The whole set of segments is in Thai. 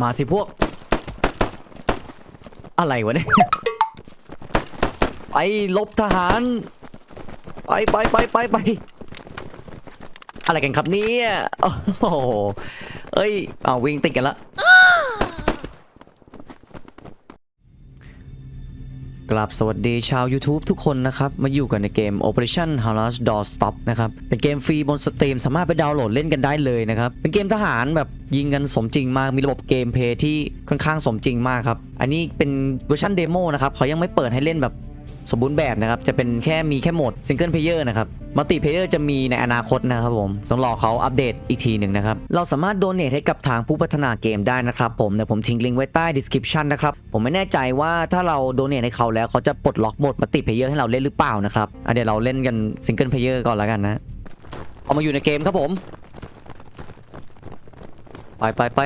มาสิพวก อะไรวะเนี่ย ไปลบทหาร ไปไปไปไปไป อะไรกันครับเนี่ย โอ้โห เอ้ย เอาวิ่งติดกันละ กลับสวัสดีชาว YouTube ทุกคนนะครับ มาอยู่กันในเกม Operation Harass Door Stop นะครับ เป็นเกมฟรีบนสตรีมสามารถไปดาวน์โหลดเล่นกันได้เลยนะครับ เป็นเกมทหารแบบยิงกันสมจริงมาก มีระบบเกมเพลย์ที่ค่อนข้างสมจริงมากครับ อันนี้เป็นเวอร์ชันเดโมนะครับ เขายังไม่เปิดให้เล่นแบบ สมบูรณ์แบบนะครับ จะเป็นแค่มีแค่โหมดซิงเกิลเพลเยอร์นะครับมัลติเพลเยอร์จะมีในอนาคตนะครับผม ต้องรอเขาอัปเดตอีกทีหนึ่งนะครับ เราสามารถโดเนทให้กับทางผู้พัฒนาเกมได้นะครับผมเดี๋ยวผมทิ้งลิงก์ไว้ใต้ description นะครับ ผมไม่แน่ใจว่าถ้าเราโดเนทให้เขาแล้วเขาจะปลดล็อกโหมดมัลติเพลเยอร์ให้เราเล่นหรือเปล่านะครับเดี๋ยวเราเล่นกันซิงเกิลเพลเยอร์ก่อนแล้วกันนะเอามาอยู่ในเกมครับผมไปไปไป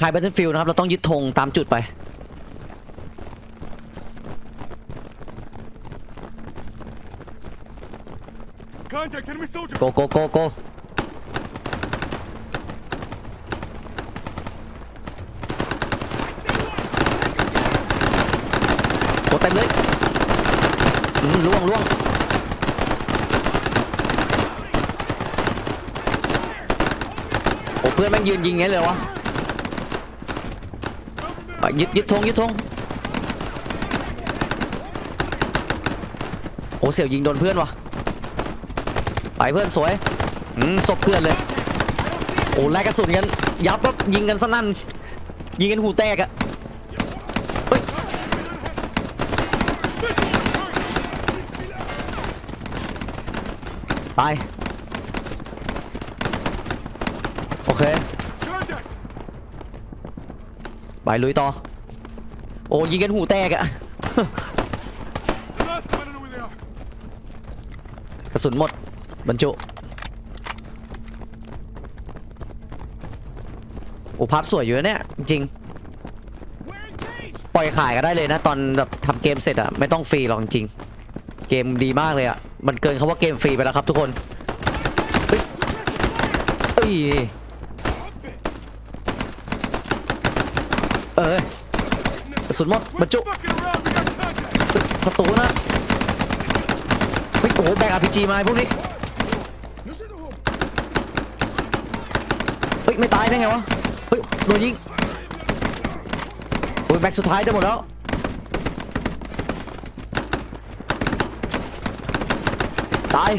คาย Battlefield นะครับ เราต้องยึดธงตามจุดไป Contact enemy soldier. โกโกโกโกโกเต็มเลยอืมล่วงล่วงโอ้เพื่อนแม่งยืนยิงงั้นเลยวะไปยึดยึดธงยึดธงโอ้เสี่ยวยิงโดนเพื่อนวะ ไปเพื่อนสวยอืมศพเพื่อนเลย โอ้แลกกระสุนกันยับก็ยิงกันสนั่นยิงกันหูแตกอะตายโอเคไปลุยต่อ โอ้ยิงกันหูแตกอะกระสุนหมด บรรจุโอ้ภาพสวยอยู่นะเนี่ย จริง ปล่อยขายก็ได้เลยนะ ตอนแบบทำเกมเสร็จอะไม่ต้องฟรีหรอกจริง เกมดีมากเลยอะมันเกินคาว่าเกมฟรีไปแล้วครับทุกคนเฮ้ยเอ้ยเออกระสุนหมดบรรจุ Fucking around. We got contact. สตูนะเฮ้ยโอ้โหแบกอาร์พีจีมาไอ้พวกนี้ ฮ้ยไม่ตายได้ไงวะ เฮ้ยโดนยิงโอ้ยแบ็กสุดท้ายจะหมดแล้ว ตาย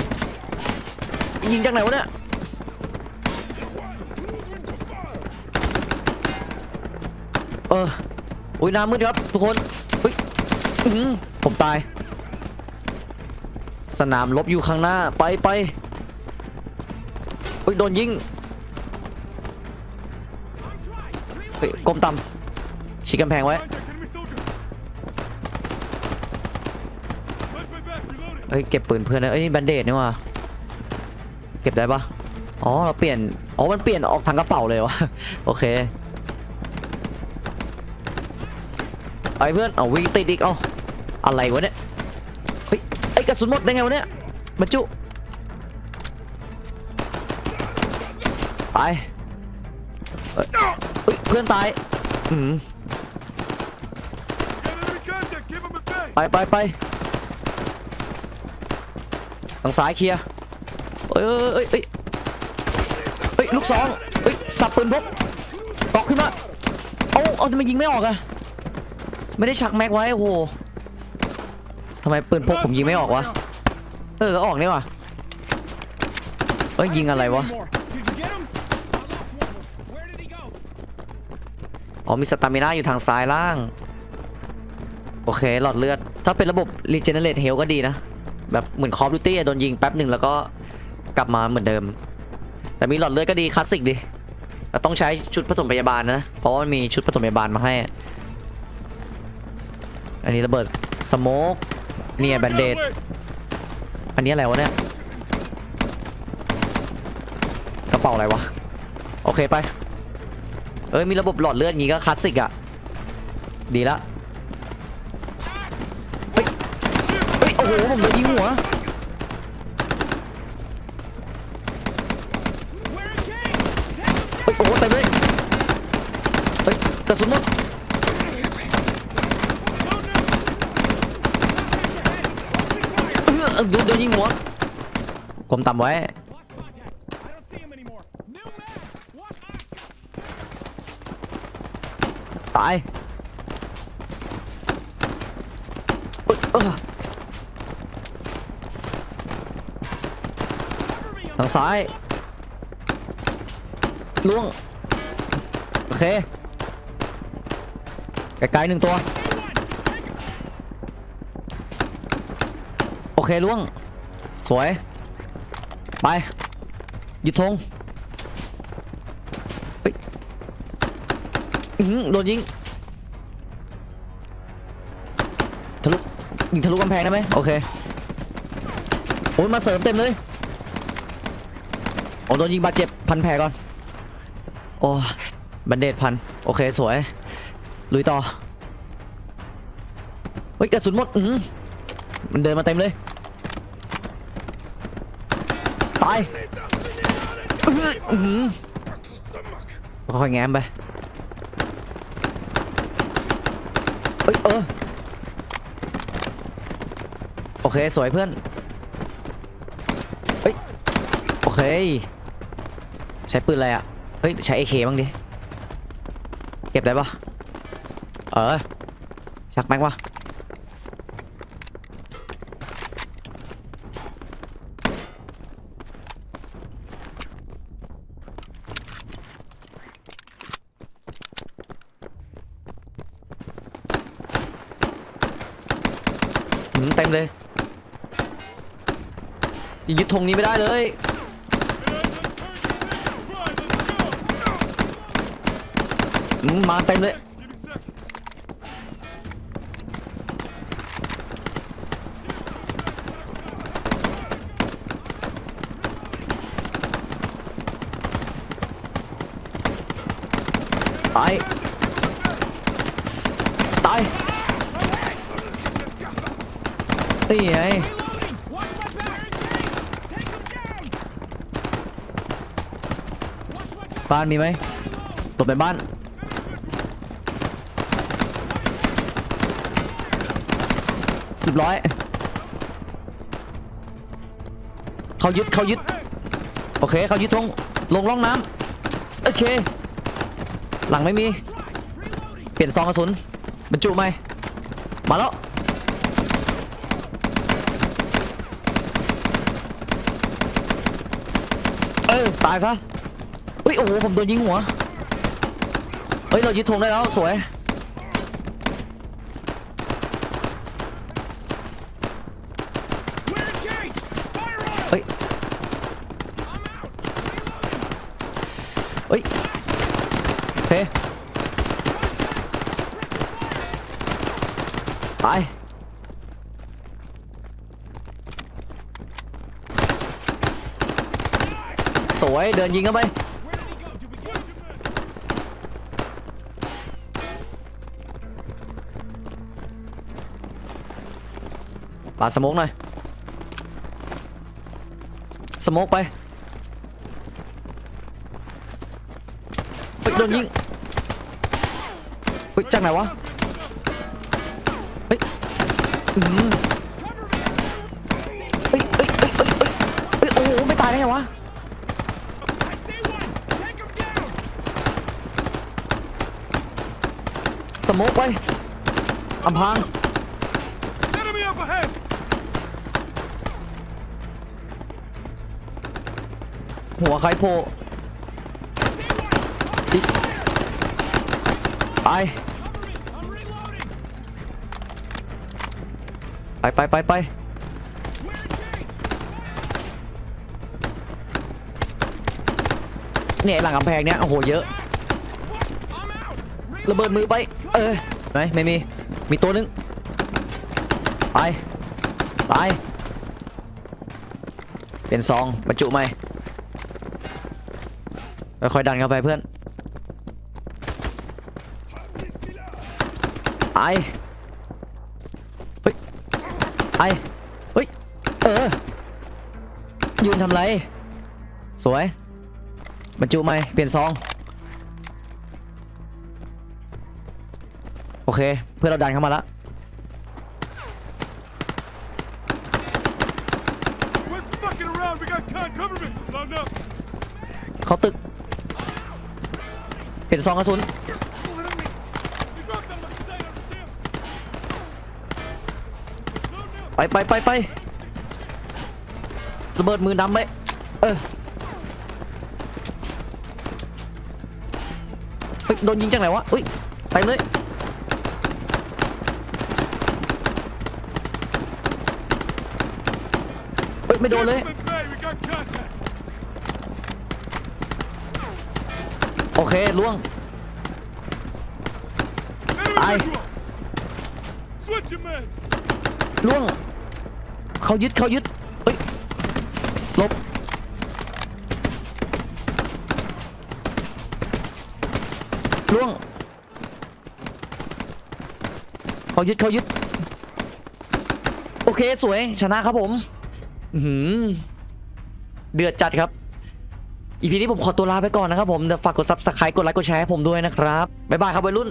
ยิงจากไหนวะเนี่ยเอออุ้ยน้ำมืดครับทุกคนเฮ้ยอื้อหือผมตาย สนามลบอยู่ข้างหน้าไปไปเฮ้ยโดนยิง ฮ้ยก้มต่ำชี้กำแพงไว้เฮ้ยเก็บปืนเพื่อนนะเอ้ยนี่แบนเดดนี่ว่ะเก็บได้ปะอ๋อเราเปลี่ยนอ๋อมันเปลี่ยนออกทางกระเป๋าเลยวะโอเคไอ้เพื่อนเอาวิ่งติดอีกเอาอะไรวะเนี่ยเฮ้ยไอ้กระสุนหมดได้ไงวะเนี่ยบรรจุไป เฮ้ยเพื่อนตายอืมไปไปไปทางซ้ายเคลียร์เอ้ยเอ้ยเอ้ยเอ้ยลูกสองเอ้ยสับปืนพกตอกขึ้นมาเอาเอาทำไมยิงไม่ออกอะไม่ได้ชักแม็กไว้โอ้โหทำไมปืนพกผมยิงไม่ออกวะเออก็ออกนี่วะเอ้ยยิงอะไรวะ อ๋อมีสตามิน่าอยู่ทางซ้ายล่าง โอเคหลอดเลือด ถ้าเป็นระบบ Regenerate Health ก็ดีนะ แบบเหมือน Call of Duty อะโดนยิงแป๊บหนึ่งแล้วก็กลับมาเหมือนเดิม แต่มีหลอดเลือดก็ดีคลาสสิกดีเราต้องใช้ชุดผสมพยาบาลนะ เพราะว่ามีชุดผสมพยาบาลมาให้ อันนี้ระเบิดสโมกเนี่ยแบนเดดอันนี้อะไรวะเนี่ย กระเป๋าอะไรวะ โอเคไป เอ้ยมีระบบหลอดเลือดงี้ก็คลาสสิกอะดีละเฮ้ยเฮ้ยโอ้โหผมโดนยิงหัวเฮ้ยโอ้โหเต็มเลยเฮ้ยกระสุนหมดโดนโดนยิงหัวกลมต่ำไว้ายทางซ้ายล่วง โอเคไกลๆหนึ่งตัว โอเคล่วง สวย ไปยึดธงเฮ้ย อื้อหือโดนยิงทะลุยิงทะลุกำแพงได้ไหมโอเคโอ้ยมาเสริมเต็มเลยโอ้โดนยิงบาดเจ็บพันแผลก่อนโอ้บันเดตพันโอเคสวยลุยต่อเฮ้ยกระสุนหมดอือหือมันเดินมาเต็มเลยตายอื้อหืออื้อหือค่อยๆแง้มไป เฮ้ ยเออ โอเค สวยเพื่อน เฮ้ย โอเค ใช้ปืนอะไรอะเฮ้ย ใช้ AK บ้างดิ เก็บได้ปะเออ ชักแม็กวะ เต็มเลยยึดธงนี้ไม่ได้เลยอืมมาเต็มเลย Watch my back. บ้านมีไหมหลบในบ้าน เรียบร้อย เขายึดเขายึด โอเค เขายึดธงลงร่องน้ำ โอเค หลังไม่มี เปลี่ยนซองกระสุนบรรจุไหม มาแล้ว เออ ตายซะเฮ้ยโอ้โหผมโดนยิงหัวเฮ้ยเรายึดธงได้แล้วสวยเฮ้ยเฮ้ยโอเคตาย วยเดินยิงเข้าไป Where did he go? Did we get him? ปาดสโมกหน่อยสโมกไปเฮ้ยโดนยิงเฮ้ยจากไหนวะเฮ้ยอื้อหือเฮ้ยเฮ้ยเฮ้ยเฮ้ยเฮ้ยเฮ้ยโอ้โหไม่ตายได้ไงวะ โมกไปอำพราง Enemy up ahead. หัวใครโผล่อีกไป Cover me. I'm reloading. ไปไปไปไป We're engaged. เนี่ยหลังกำแพงเนี่ยโอ้โหเยอะ I'm out. ระเบิดมือไป เออไหมไม่มี มีตัวหนึงไปตายเป็นซองบรรจุไหมค่อยดันเข้าไปเพื่อนไอเฮ้ยไอเฮ้ยเออยืนทำไร สวยบรรจุไหมเปลี่ยนซอง โอเค เพื่อนเราดันเข้ามาแล้ว We're fucking around. We got con. Cover me. Loading up. เขาตึก เห็นซองกระสุน We broke them like sight on the steel. Loading up. ไปไปไปไประเบิดมือดำไปเออเฮ้ยโดนยิงจากไหนวะอุ้ยไปเลยเฮ้ย ไม่โดนเลย Gentlemen Bay, we got contact. โอเคล่วง Enemy Aye. visual. Switch your men. ล่วง เขายึดเขายึดเฮ้ยหลบ ล่วง เขายึดเขายึด โอเคสวยชนะครับผมอื้อ หือเดือดจัดครับ อีพีนี้ผมขอตัวลาไปก่อนนะครับผมเดี๋ยวฝากกด subscribe กดไลค์กดแชร์ให้ผมด้วยนะครับ บ๊ายบายครับวัยรุ่น